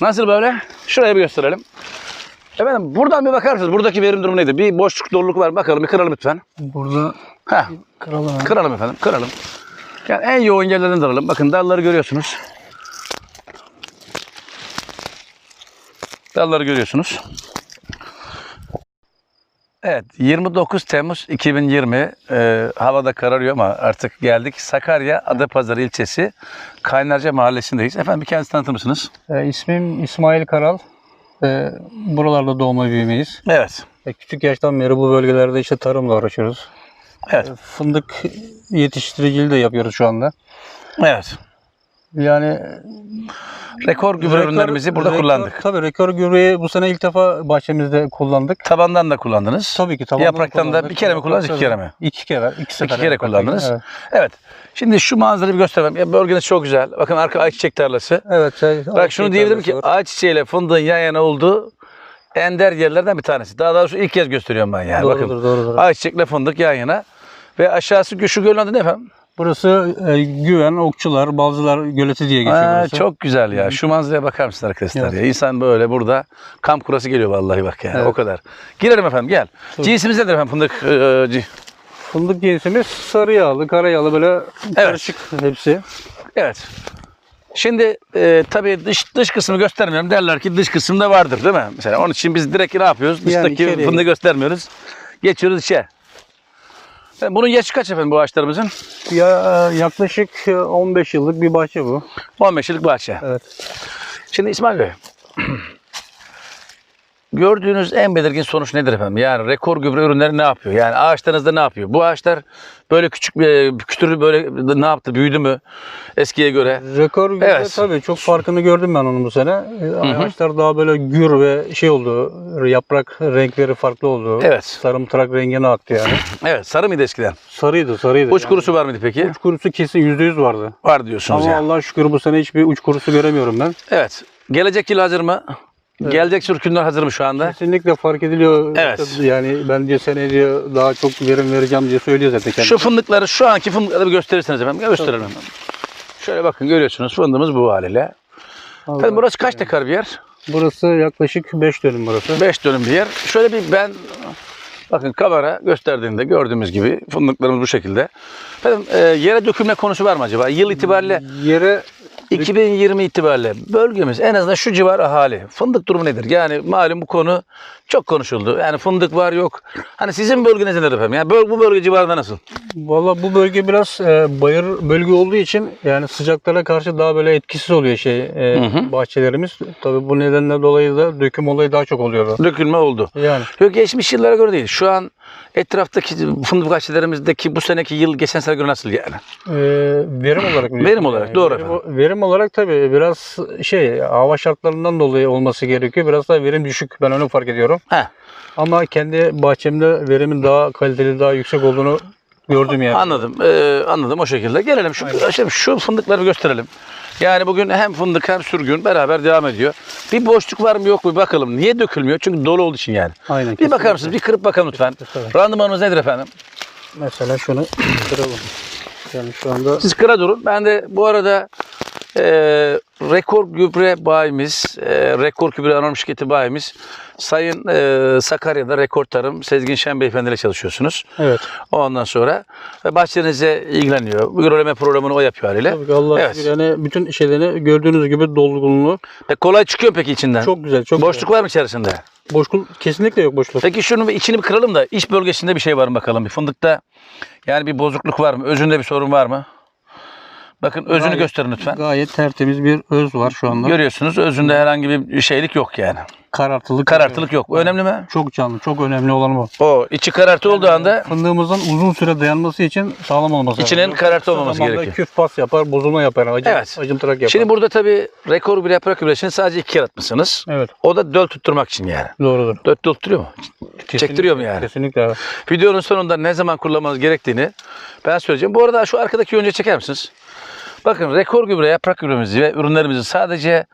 Nasıl böyle? Şuraya bir gösterelim. Efendim buradan bir bakar mısınız? Buradaki verim durumu nedir? Bir boşluk doluluk var? Bakalım bir kıralım lütfen. Burada Heh, kralım. kıralım efendim kıralım. Yani en yoğun yerlerden de alalım. Bakın dalları görüyorsunuz. Dalları görüyorsunuz. Evet 29 Temmuz 2020 e, havada kararıyor ama artık geldik. Sakarya Adapazarı ilçesi Kaynarca mahallesindeyiz. Efendim bir kendinizi tanıtır mısınız? E, ismim İsmail Karal. E, buralarda doğma büyümeyiz. Evet. E, küçük yaştan beri bu bölgelerde işte tarımla uğraşıyoruz. Evet. E, fındık yetiştiriciliği de yapıyoruz şu anda. Evet. Yani Rekor gübre ürünlerimizi burada rekor- kullandık. Tabii rekor gübreyi bu sene ilk defa bahçemizde kullandık. Tabandan da kullandınız. Tabii ki tabandan Yapraktan da kullandık. bir kere mi kullandınız, iki kere mi? İki kere. iki sefer. kere yapraktan. kullandınız. Evet. Evet. Şimdi şu manzarayı bir göstermem. Ya bölgeniz çok güzel. Bakın arka ayçiçek tarlası. Evet. Şey, Bak şunu diyebilirim ki ayçiçeğiyle fındığın yan yana olduğu ender yerlerden bir tanesi. Daha doğrusu ilk kez gösteriyorum ben yani. Doğrudur, Bakın doğrudur. ayçiçekle fındık yan yana. Ve aşağısı şu gölün adı ne efendim? Burası e, Güven, Okçular, Balcılar Göleti diye geçiyor burası. çok güzel ya. Şu manzaraya bakar mısınız arkadaşlar Evet. ya? İnsan böyle burada kamp kurası geliyor vallahi bak yani. Evet. O kadar. Girelim efendim gel. Cinsimiz nedir efendim fındık? e, ci- Fındık cinsimiz sarı yağlı, kara yağlı böyle karışık hepsi. Evet. Şimdi e, tabii dış dış kısmı göstermiyorum. Derler ki dış kısımda vardır değil mi? Mesela onun için biz direkt ne yapıyoruz? Dıştaki içeriye- fındığı göstermiyoruz. Geçiyoruz içe. E, Bunun yaşı kaç efendim bu ağaçlarımızın? Ya yaklaşık e, 15 yıllık bir bahçe bu. 15 yıllık bahçe. Evet. Şimdi İsmail Bey. Gördüğünüz en belirgin sonuç nedir efendim? Yani rekor gübre ürünleri ne yapıyor? Yani ağaçlarınızda ne yapıyor? Bu ağaçlar böyle küçük bir küçülür böyle ne yaptı? Büyüdü mü eskiye göre? Rekor gübre Evet. tabii çok farkını gördüm ben onun bu sene. E, Ağaçlar daha böyle gür ve şey oldu. Yaprak renkleri farklı oldu. Evet. Sarımtırak rengine aktı yani. Evet sarı mıydı eskiden? Sarıydı, sarıydı. Uç Yani kurusu var mıydı peki? Uç kurusu kesin %100 vardı. Var diyorsunuz Ama ya. Allah'a şükür bu sene hiçbir uç kurusu göremiyorum ben. Evet. Gelecek yıl hazır mı? Gelecek sürkünler hazır mı şu anda? Kesinlikle fark ediliyor. Evet. Yani ben diyor sene diyor daha çok verim vereceğim diye söylüyor zaten kendisi. Şu fındıkları, şu anki fındıkları bir gösterirseniz efendim. Gösterelim. Şöyle bakın görüyorsunuz fındığımız bu haliyle. Allah Efendim burası kaç dekar bir yer? Burası yaklaşık 5 dönüm burası. 5 dönüm bir yer. Şöyle bir ben bakın kamera gösterdiğinde gördüğümüz gibi fındıklarımız bu şekilde. Efendim e, yere dökülme konusu var mı acaba? Yıl itibariyle Yere 2020 itibariyle bölgemiz en azından şu civar ahali. Fındık durumu nedir? Yani malum bu konu çok konuşuldu. Yani fındık var yok. Hani sizin bölgeniz nedir efendim? Yani bu bölge civarında nasıl? valla bu bölge biraz e, bayır bölge olduğu için yani sıcaklara karşı daha böyle etkisiz oluyor şey e, Hı hı. bahçelerimiz. Tabii bu nedenle dolayı da döküm olayı daha çok oluyordu. Dökülme oldu. Yani Yok geçmiş yıllara göre değil. Şu an etraftaki fındık bahçelerimizdeki bu seneki yıl geçen sene göre nasıl yani? e, verim olarak mı? Verim olarak, doğru verim, verim olarak tabii biraz şey hava şartlarından dolayı olması gerekiyor. Biraz daha verim düşük. Ben onu fark ediyorum. He, Ama kendi bahçemde verimin daha kaliteli, daha yüksek olduğunu gördüm yani. anladım. Ee, anladım o şekilde. Gelelim şu, şimdi şu fındıkları gösterelim. Yani bugün hem fındık hem sürgün beraber devam ediyor. Bir boşluk var mı yok mu bir bakalım. Niye dökülmüyor? Çünkü dolu olduğu için yani. Aynen. Bir bakar mısınız? Bir kırıp bakalım lütfen. Tabii. Randımanımız nedir efendim? Mesela şunu kıralım. Yani şu anda Siz kıra durun. Ben de bu arada e, rekor gübre bayimiz, e, rekor gübre anonim şirketi bayimiz Sayın e, Sakarya'da Rekor Tarım Sezgin Şen Beyefendi ile çalışıyorsunuz. evet. Ondan sonra ve bahçenize ilgileniyor. Mikroleme programını o yapıyor haliyle. Tabii ki Allah Evet. yani bütün şeylerini gördüğünüz gibi dolgunluğu E, kolay çıkıyor peki içinden? çok güzel. Çok Boşluk var mı içerisinde? güzel. Boşluk kesinlikle yok boşluk. Peki şunu bir içini bir kıralım da iç bölgesinde bir şey var mı bakalım. Bir fındıkta yani bir bozukluk var mı? Özünde bir sorun var mı? Bakın özünü Gayet- gösterin lütfen. Gayet tertemiz bir öz var şu anda. Görüyorsunuz özünde herhangi bir şeylik yok yani. Karartılık. Karartılık yok. Bu önemli mi? Çok canlı, çok önemli olan bu. O içi karartı olduğu anda Fındığımızın uzun süre dayanması için sağlam olması İçinin lazım. karartı Kısa olmaması gerekiyor. Küf pas yapar, bozulma yapar, acı, Evet. acımtırak yapar. Şimdi burada tabii rekor bir yaprak gübresini sadece iki kere atmışsınız. evet, O da döl tutturmak için yani. doğrudur. Döl tutturuyor mu? Kesinlikle- Çektiriyor mu yani? Kesinlikle. evet. Videonun sonunda ne zaman kullanmanız gerektiğini ben söyleyeceğim. Bu arada şu arkadaki yonca çeker misiniz? Bakın rekor gübre, yaprak gübremizi ve ürünlerimizi sadece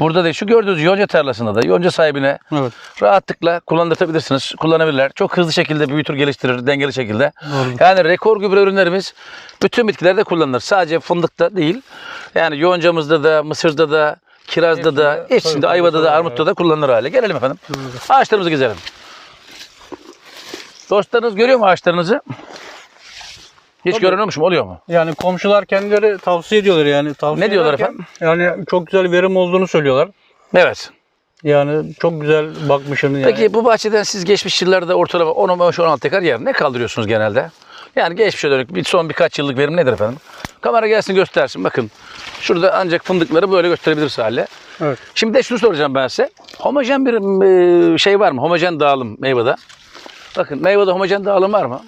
burada değil şu gördüğünüz yonca tarlasında da yonca sahibine Evet. rahatlıkla kullandırtabilirsiniz. Kullanabilirler. Çok hızlı şekilde büyütür, geliştirir, dengeli şekilde. Doğru. Yani rekor gübre ürünlerimiz bütün bitkilerde kullanılır. Sadece fındıkta değil. Yani yoncamızda da, mısırda da, kirazda da, Hepsinde, ayvada da, armutta da kullanılır hale. Gelelim efendim. Ağaçlarımızı gezelim. Dostlarınız görüyor mu ağaçlarınızı? Hiç Tabii. görünüyormuş mu? Oluyor mu? Yani komşular kendileri tavsiye ediyorlar yani. Tavsiye Ne diyorlar ederken, efendim? Yani çok güzel verim olduğunu söylüyorlar. Evet. Yani çok güzel bakmışsın yani. Peki bu bahçeden siz geçmiş yıllarda ortalama 10-15-16 ekar yer ne kaldırıyorsunuz genelde? Yani geçmişe dönük bir son birkaç yıllık verim nedir efendim? Kamera gelsin göstersin. Bakın şurada ancak fındıkları böyle gösterebiliriz hale. Evet. Şimdi de şunu soracağım ben size. Homojen bir e, şey var mı? Homojen dağılım meyvede. Bakın meyvede homojen dağılım var mı?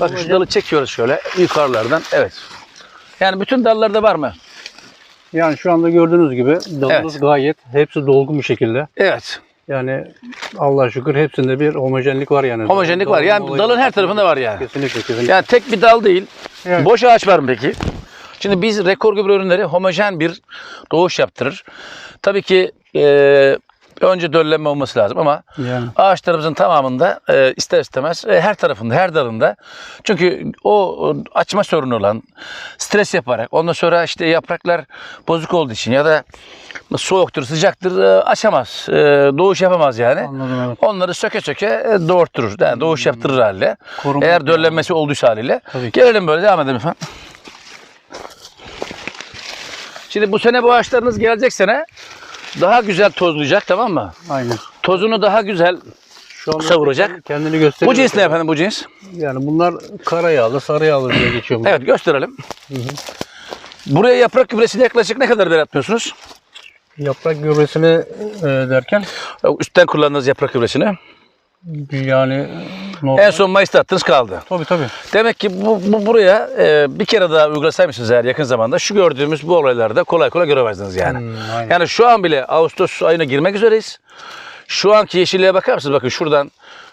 Bakın şu dalı çekiyoruz şöyle yukarılardan. Evet. Yani bütün dallarda var mı? Yani şu anda gördüğünüz gibi dalımız Evet. gayet hepsi dolgun bir şekilde. Evet. Yani Allah'a şükür hepsinde bir homojenlik var yani. Homojenlik var. Yani olayı dalın her tarafında var yani. Kesinlikle kesinlikle. Yani tek bir dal değil. Evet. Boş ağaç var mı peki? Şimdi biz rekor gübre ürünleri homojen bir doğuş yaptırır. Tabii ki önce döllenme olması lazım ama Yani. ağaçlarımızın tamamında e, ister istemez e, her tarafında, her dalında. Çünkü o açma sorunu olan, stres yaparak, ondan sonra işte yapraklar bozuk olduğu için ya da soğuktur, sıcaktır e, açamaz, e, doğuş yapamaz yani. Anladım evet. Onları söke söke e, doğurtturur. Yani doğuş yaptırır haliyle. Koruma Eğer döllenmesi olduysa haliyle. Gelelim böyle devam edelim efendim. Şimdi bu sene bu ağaçlarınız gelecek sene daha güzel tozlayacak tamam mı? Aynen. Tozunu daha güzel. Şu anda Savuracak. Kendini gösteriyor. Bu cins ne efendim bu cins? Yani bunlar kara yağlı, sarı yağlı diye geçiyor. Evet gösterelim. Buraya yaprak gübresini yaklaşık ne kadar ver atmıyorsunuz? Yaprak gübresini e, derken Üstten kullandığınız yaprak gübresini. Yani normal. En son Mayıs'ta attınız kaldı. Tabii tabii. Demek ki bu, bu buraya e, bir kere daha uygulasaymışsınız eğer yakın zamanda şu gördüğümüz bu olaylarda kolay kolay göremezdiniz yani. Hmm, aynen. yani şu an bile Ağustos ayına girmek üzereyiz. Şu anki yeşilliğe bakar mısınız? Bakın şuradan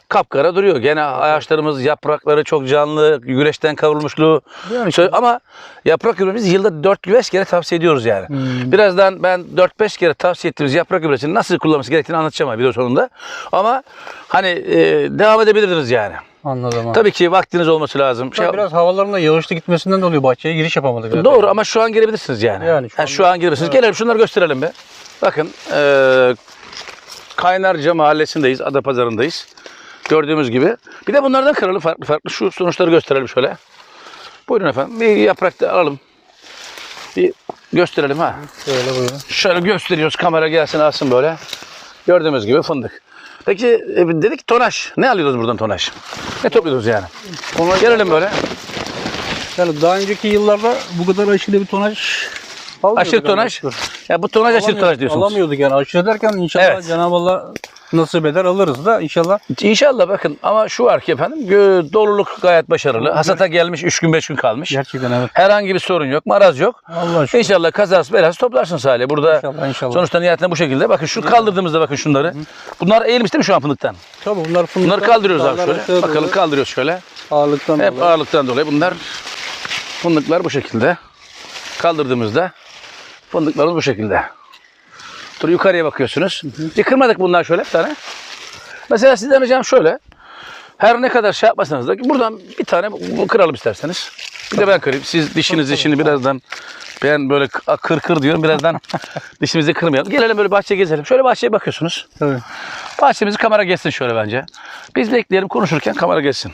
kapkara duruyor. Gene ağaçlarımız yaprakları çok canlı, güneşten kavrulmuşluğu. Yani Şöyle- ama yaprak gübremizi yılda 4-5 kere tavsiye ediyoruz yani. Hmm. Birazdan ben 4-5 kere tavsiye ettiğimiz yaprak gübresini nasıl kullanması gerektiğini anlatacağım video sonunda. Ama hani e, devam edebilirdiniz yani. Anladım. abi. Tabii ki vaktiniz olması lazım. Şey- Biraz havaların da yağışlı gitmesinden dolayı bahçeye giriş yapamadık. zaten. Doğru ama şu an gelebilirsiniz yani. Yani şu an- şu an gelebilirsiniz. Gelelim şunları gösterelim be. Bakın eee Kaynarca mahallesindeyiz. Adapazarı'ndayız. Gördüğümüz gibi. Bir de bunlardan kıralım farklı farklı. Şu sonuçları gösterelim şöyle. Buyurun efendim. Bir yaprak da alalım. Bir gösterelim ha. Şöyle buyurun. Şöyle gösteriyoruz. Kamera gelsin alsın böyle. Gördüğümüz gibi fındık. Peki e, dedik tonaj. Ne alıyoruz buradan tonaj? Ne topluyoruz yani? Tonaj- Gelelim böyle. Yani daha önceki yıllarda bu kadar aşırı bir tonaj Aşırı tonaj. Ya bu tonaj aşırı tonaj diyorsunuz. Alamıyorduk yani aşırı derken inşallah Evet. Cenab-ı Allah nasip eder alırız da inşallah. İnşallah bakın ama şu var ki efendim doluluk gayet başarılı. Hasata gelmiş 3 gün 5 gün kalmış. Gerçekten evet. Herhangi bir sorun yok, maraz yok. Allah şükür. İnşallah kazası belası toplarsınız hali. Burada İnşallah inşallah. sonuçta nihayetinde bu şekilde. Bakın şu kaldırdığımızda bakın şunları. Bunlar eğilmiş değil mi şu an fındıktan? Tabii bunlar fındık. Bunları kaldırıyoruz abi şöyle. Bakalım kaldırıyoruz şöyle. Ağırlıktan Hep dolayı. ağırlıktan dolayı bunlar fındıklar bu şekilde. Kaldırdığımızda fındıklarımız bu şekilde. Dur yukarıya bakıyorsunuz. Bir kırmadık bunlar şöyle bir tane. Mesela sizden ricam şöyle. Her ne kadar şey yapmasanız da buradan bir tane kıralım isterseniz. Bir de ben kırayım. Siz dişinizi şimdi birazdan ben böyle kır kır diyorum. Birazdan dişimizi kırmayalım. Gelelim böyle bahçeye gezelim. Şöyle bahçeye bakıyorsunuz. Tabii. Bahçemizi kamera geçsin şöyle bence. Biz bekleyelim konuşurken kamera geçsin.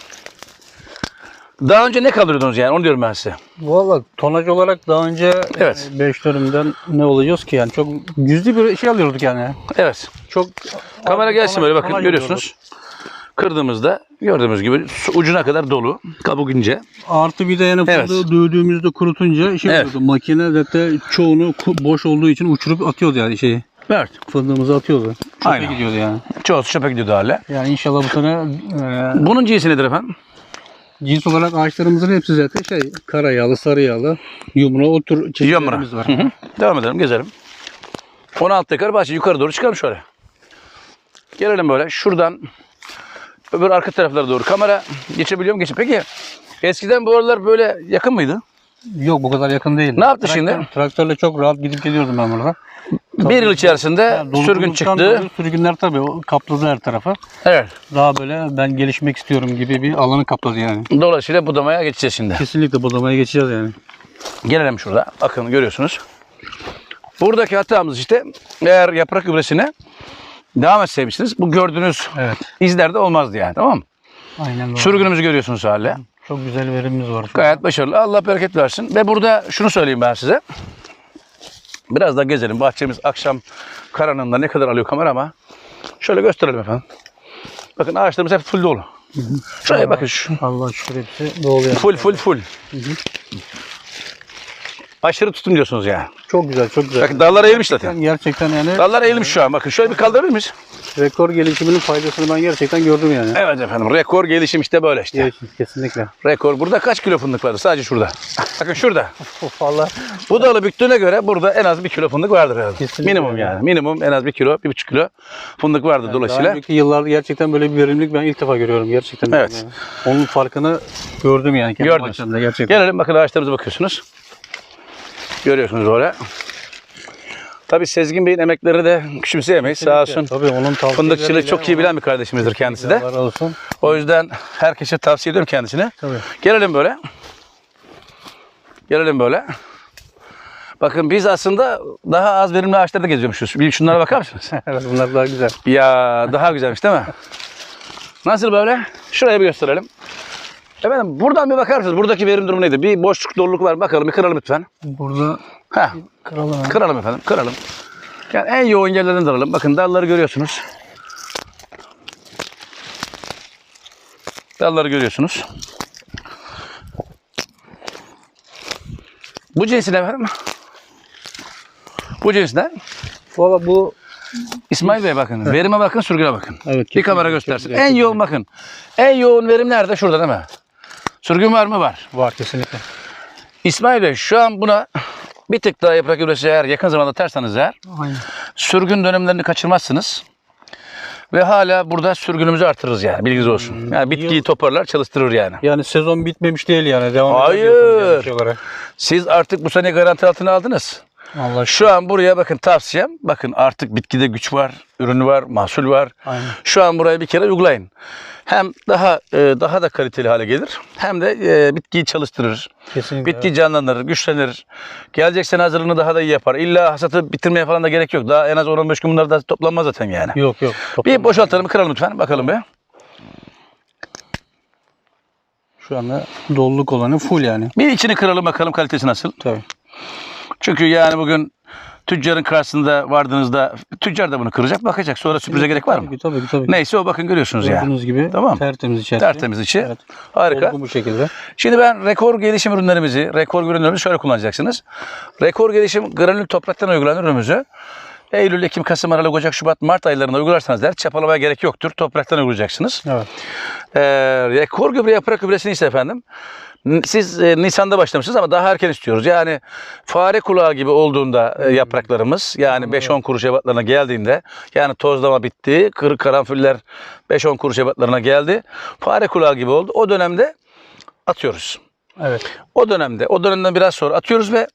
Daha önce ne kaldırıyordunuz yani onu diyorum ben size. Valla tonaj olarak daha önce Evet. 5 dönümden ne olacağız ki yani çok yüzlü bir şey alıyorduk yani. Evet. Çok Kamera gelsin böyle bakın görüyorsunuz. Kırdığımızda gördüğümüz gibi ucuna kadar dolu. Kabuk ince. Artı bir de yani Evet. dövdüğümüzde kurutunca şey Evet. oluyordu. Makine zaten çoğunu boş olduğu için uçurup atıyordu yani şeyi. Evet. Fındığımızı atıyordu. Çöpe Aynen. gidiyordu yani. Çoğu çöpe gidiyordu hala. Yani inşallah bu sene e, Bunun cinsi nedir efendim? Cins olarak ağaçlarımızın hepsi zaten şey kara yağlı, sarı yağlı, yumra o tür Yomra. çeşitlerimiz var. Hı hı. Devam edelim gezelim. 16 dekar bahçe yukarı doğru çıkalım şöyle. Gelelim böyle şuradan öbür arka taraflara doğru. Kamera geçebiliyor mu? Geçin. Peki eskiden bu aralar böyle yakın mıydı? Yok bu kadar yakın değil. Ne yaptı şimdi? Traktörle çok rahat gidip geliyordum ben burada. Bir yıl içerisinde Yani sürgün çıktı. Sürgünler tabii o kapladı her tarafı. Evet. Daha böyle ben gelişmek istiyorum gibi bir alanı kapladı yani. Dolayısıyla budamaya geçeceğiz şimdi. Kesinlikle budamaya geçeceğiz yani. Gelelim şurada. Bakın görüyorsunuz. Buradaki hatamız işte eğer yaprak gübresine devam etseymişsiniz bu gördüğünüz Evet. izler de olmazdı yani tamam mı? Aynen doğru. Sürgünümüzü görüyorsunuz hala. Çok güzel verimimiz var. Gayet başarılı. Allah bereket versin. Ve burada şunu söyleyeyim ben size. Biraz da gezelim. Bahçemiz akşam karanlığında ne kadar alıyor kamera ama şöyle gösterelim efendim. Bakın ağaçlarımız hep full dolu. Şuraya bakın şu. Allah şükür hepsi doluyor. Full full full. Aşırı tutun diyorsunuz yani. Çok güzel, çok güzel. Bakın dallar eğilmiş zaten. Gerçekten yani Dallar eğilmiş şu an. Bakın şöyle bir kaldırabilir miyiz? rekor gelişiminin faydasını ben gerçekten gördüm yani. Evet efendim. Rekor gelişim işte böyle işte. Evet, kesinlikle. Rekor. Burada kaç kilo fındık vardı? Sadece şurada. Bakın şurada. Of valla. Bu dalı büktüğüne göre burada en az bir kilo fındık vardır herhalde. Kesinlikle Minimum öyle. yani. Minimum en az bir kilo, bir buçuk kilo fındık vardır Daha dolayısıyla. önceki yıllarda gerçekten böyle bir verimlilik ben ilk defa görüyorum gerçekten. Evet. Yani. Onun farkını gördüm yani Gördünüz. gerçekten. Gelelim bakın ağaçlarımıza bakıyorsunuz. Görüyorsunuz oraya. Tabii Sezgin Bey'in emekleri de küçümseyemeyiz. Sağ olsun. Tabii onun Fındıkçılığı çok iyi bilen bir kardeşimizdir kendisi de. Allah olsun. O yüzden herkese tavsiye ediyorum kendisine. Tabii. Gelelim böyle. Gelelim böyle. Bakın biz aslında daha az verimli ağaçlarda geziyormuşuz. Bir şunlara bakar mısınız? evet bunlar daha güzel. Ya daha güzelmiş değil mi? Nasıl böyle? Şuraya bir gösterelim. Efendim buradan bir bakar mısınız? Buradaki verim durumu neydi? Bir boşluk doluluk var. Bakalım bir kıralım lütfen. Burada Heh, kralım. kıralım efendim. Kıralım. Yani en yoğun yerlerden alalım. Bakın dalları görüyorsunuz. Dalları görüyorsunuz. Bu cinsi ne efendim? Bu cins ne? Valla bu İsmail Bey bakın. Verime bakın, sürgüne bakın. Evet, Bir kamera göstersin. En yoğun bakın. En yoğun verim nerede? Şurada değil mi? Sürgün var mı? Var. var kesinlikle. İsmail Bey şu an buna bir tık daha yaprak gübresi eğer yakın zamanda terseniz eğer Aynen. sürgün dönemlerini kaçırmazsınız. Ve hala burada sürgünümüzü artırırız yani bilginiz olsun. Hmm, Yani bitkiyi toparlar çalıştırır yani. Yani sezon bitmemiş değil yani. Devam Hayır. diyorsunuz yani şey olarak. Siz artık bu sene garanti altına aldınız. Allah Şu an buraya bakın tavsiyem. Bakın artık bitkide güç var, ürünü var, mahsul var. Aynen. Şu an buraya bir kere uygulayın. Hem daha e, daha da kaliteli hale gelir hem de e, bitkiyi çalıştırır. Kesinlikle. Bitki canlanır, güçlenir. Gelecek sene hazırlığını daha da iyi yapar. İlla hasatı bitirmeye falan da gerek yok. Daha en az 10-15 gün bunlar da toplanmaz zaten yani. Yok yok. Bir boşaltalım, kıralım lütfen. Bakalım bir. Şu anda doluluk olanı full yani. Bir içini kıralım bakalım kalitesi nasıl. Tabii. Çünkü yani bugün tüccarın karşısında vardığınızda tüccar da bunu kıracak, bakacak. Sonra sürprize gerek var mı? Tabii tabii tabii. Neyse o bakın görüyorsunuz ya. Gördüğünüz gibi Tamam. tertemiz içerisi. Tertemiz içi. Evet. Harika. Olgu bu şekilde. Şimdi ben rekor gelişim ürünlerimizi, rekor ürünlerimizi şöyle kullanacaksınız. Rekor gelişim granül topraktan uygulanan ürünümüzü Eylül, Ekim, Kasım, Aralık, Ocak, Şubat, Mart aylarında uygularsanız der çapalamaya gerek yoktur. Topraktan uygulayacaksınız. Evet. Ee, rekor gübre yaprak gübresini ise efendim siz e, Nisan'da başlamışsınız ama daha erken istiyoruz. Yani fare kulağı gibi olduğunda e, yapraklarımız yani 5-10 kuruş ebatlarına geldiğinde yani tozlama bitti, kırık karanfiller 5-10 kuruş ebatlarına geldi. Fare kulağı gibi oldu. O dönemde atıyoruz. Evet. O dönemde, o dönemden biraz sonra atıyoruz ve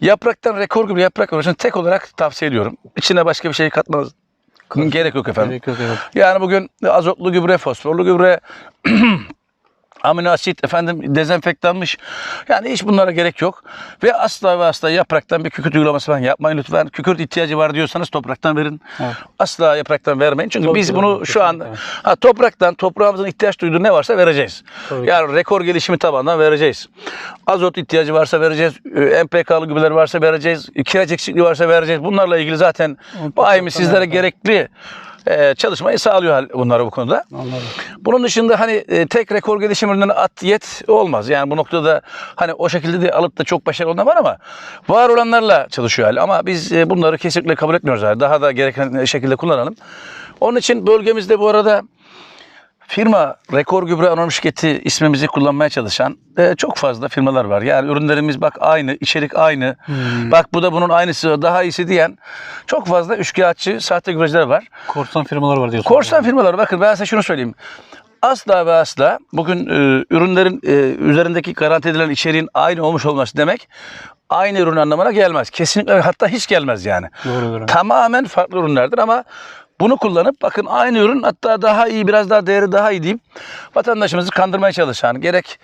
yapraktan rekor gibi yaprak gübresini tek olarak tavsiye ediyorum. İçine başka bir şey katmanız gerek yok efendim. Gerek yok evet. Yani bugün azotlu gübre, fosforlu gübre, amino asit, efendim dezenfektanmış. Yani hiç bunlara gerek yok. Ve asla ve asla yapraktan bir kükürt uygulaması falan yapmayın lütfen. Kükürt ihtiyacı var diyorsanız topraktan verin. Evet. Asla yapraktan vermeyin. Çünkü Tabii biz bunu tabii, şu an ha, topraktan, toprağımızın ihtiyaç duyduğu ne varsa vereceğiz. Tabii yani rekor gelişimi tabandan vereceğiz. Azot ihtiyacı varsa vereceğiz. e, NPK'lı gübreler varsa vereceğiz. Kireç eksikliği varsa vereceğiz. Bunlarla ilgili zaten daimi topraktan sizlere gerekli e, çalışmayı sağlıyor bunları bu konuda. Anladım. Bunun dışında hani e, tek rekor gelişim ürünlerine at yet olmaz. Yani bu noktada hani o şekilde de alıp da çok başarılı olanlar var ama var olanlarla çalışıyor hali. Ama biz e, bunları kesinlikle kabul etmiyoruz. Daha da gereken şekilde kullanalım. Onun için bölgemizde bu arada firma Rekor Gübre Anonim Şirketi ismimizi kullanmaya çalışan e, çok fazla firmalar var. Yani ürünlerimiz bak aynı, içerik aynı. Bak bu da bunun aynısı, daha iyisi diyen çok fazla üçkağıtçı, sahte gübreciler var. Korsan firmalar var diyorsun. Korsan firmalar bakın ben size şunu söyleyeyim. Asla ve asla bugün e, ürünlerin e, üzerindeki garanti edilen içeriğin aynı olmuş olması demek aynı ürün anlamına gelmez. Kesinlikle hatta hiç gelmez yani. Doğrudur. Tamamen farklı ürünlerdir ama Bunu kullanıp bakın aynı ürün hatta daha iyi biraz daha değeri daha iyi diyeyim. Vatandaşımızı kandırmaya çalışan gerek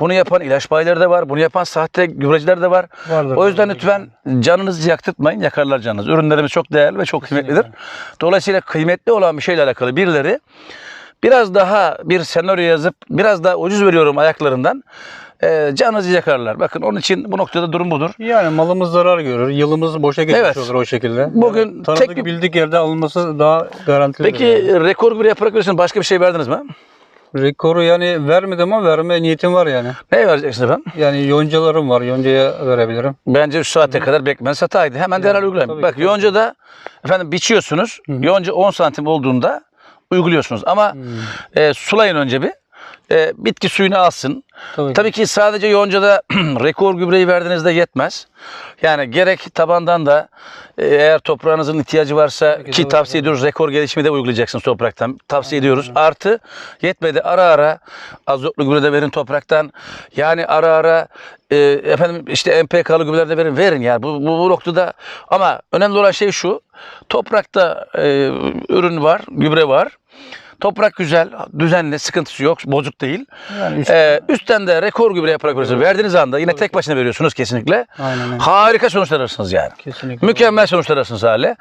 bunu yapan ilaç bayileri de var. Bunu yapan sahte gübreciler de var. Vardır, o yüzden vardır. lütfen canınızı yaktırtmayın. Yakarlar canınızı. Ürünlerimiz çok değerli ve çok kıymetlidir. Dolayısıyla kıymetli olan bir şeyle alakalı birileri biraz daha bir senaryo yazıp biraz daha ucuz veriyorum ayaklarından e, canınızı yakarlar. Bakın onun için bu noktada durum budur. Yani malımız zarar görür. Yılımız boşa geçmiş Evet. olur o şekilde. Bugün Yani tek bir- bildik yerde alınması daha garantili. Peki rekor bir yaparak verirsiniz başka bir şey verdiniz mi? Rekoru yani vermedim ama verme niyetim var yani. Ne vereceksiniz efendim? Yani yoncalarım var. Yoncaya verebilirim. Bence şu saate kadar beklemez hataydı. Hemen derhal uygulayın. Bak ki. yoncada efendim biçiyorsunuz. Hı. Yonca 10 santim olduğunda uyguluyorsunuz. Ama e, sulayın önce bir. E, bitki suyunu alsın. Tabii, Tabii ki sadece yoncada rekor gübreyi verdiğinizde yetmez. Yani gerek tabandan da e, eğer toprağınızın ihtiyacı varsa Tabii ki ki tavsiye ediyoruz rekor gelişimi de uygulayacaksınız topraktan. Tavsiye ediyoruz. Artı yetmedi ara ara azotlu gübre de verin topraktan. Yani ara ara e, efendim işte NPK'lı gübreler de verin. Verin yani bu, bu, bu noktada ama önemli olan şey şu. Toprakta e, ürün var, gübre var. Toprak güzel, düzenli, sıkıntısı yok, bozuk değil. Yani üst- Ee, üstten de rekor gübre yaparak veriyorsunuz. Verdiğiniz anda yine tek başına veriyorsunuz kesinlikle. Aynen öyle. Harika sonuçlar alırsınız yani. Kesinlikle. Mükemmel sonuçlar alırsınız hale.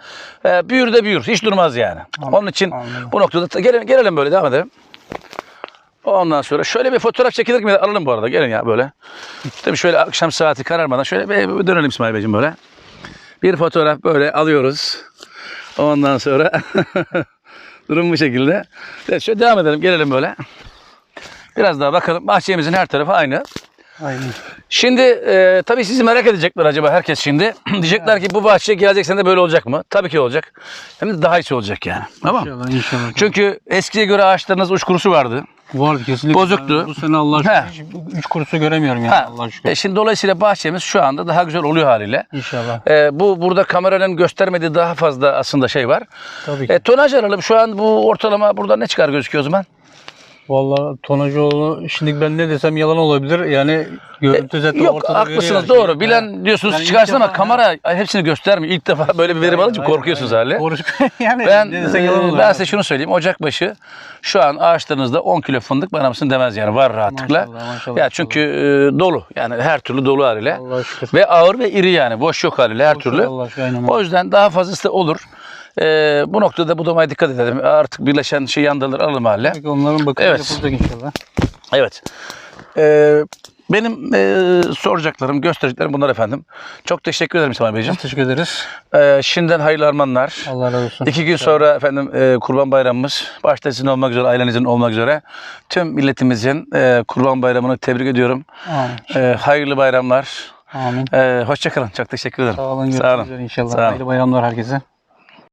Ee, büyür de büyür. Hiç durmaz yani. Anladım, Onun için anladım. bu noktada ta- gelelim, gelelim böyle devam edelim. Ondan sonra şöyle bir fotoğraf çekilir mi? Alalım bu arada. Gelin ya böyle. Tabii şöyle akşam saati kararmadan şöyle bir dönelim İsmail Beyciğim böyle. Bir fotoğraf böyle alıyoruz. Ondan sonra durum bu şekilde. Evet, şöyle devam edelim. Gelelim böyle. Biraz daha bakalım. Bahçemizin her tarafı aynı. Aynen. Şimdi e, tabii sizi merak edecekler acaba herkes şimdi. Diyecekler ki bu bahçe gelecek sene de böyle olacak mı? Tabii ki olacak. Hem de daha iyisi olacak yani. Tamam. İnşallah inşallah. Çünkü eskiye göre ağaçlarınız uç kurusu vardı. Vardı kesinlikle. Bozuktu. Bu sene Allah He. aşkına hiç üç kurusu göremiyorum yani Ha, Allah şükür. e şimdi dolayısıyla bahçemiz şu anda daha güzel oluyor haliyle. İnşallah. E, bu burada kameranın göstermediği daha fazla aslında şey var. Tabii ki. E, tonaj alalım. Şu an bu ortalama burada ne çıkar gözüküyor o zaman? Vallahi Tonacıoğlu şimdi ben ne desem yalan olabilir. Yani görüntü zaten Yok ortada haklısınız görüyor doğru. şeyi. Bilen diyorsunuz Yani çıkarsın ama kamera hepsini göstermiyor. İlk defa böyle bir verim alınca korkuyorsunuz hali. Yani Ben, ne desek yalan e, olur. ben size şunu söyleyeyim. Ocakbaşı şu an ağaçlarınızda 10 kilo fındık bana mısın demez yani. Var rahatlıkla. Maşallah, maşallah, ya çünkü e, dolu. Yani her türlü dolu haliyle. Ve ağır ve iri yani. Boş yok haliyle her türlü. Allah. O yüzden daha fazlası da olur. E, bu noktada budamaya dikkat edelim. Artık birleşen şey yandaları alalım haline. Peki onların bakımı Evet. yapılacak inşallah. Evet. Ee, benim e, soracaklarım, göstereceklerim bunlar efendim. Çok teşekkür ederim İsmail Beyciğim. Teşekkür ederiz. Ee, şimdiden hayırlı armağanlar. Allah razı olsun. İki gün sonra efendim e, Kurban Bayramımız. Başta sizin olmak üzere, ailenizin olmak üzere. Tüm milletimizin e, Kurban Bayramını tebrik ediyorum. Amin. E, hayırlı bayramlar. Amin. E, hoşçakalın. Çok teşekkür ederim. Sağ olun. Sağ olun. İnşallah. Sağ olun. Hayırlı bayramlar herkese.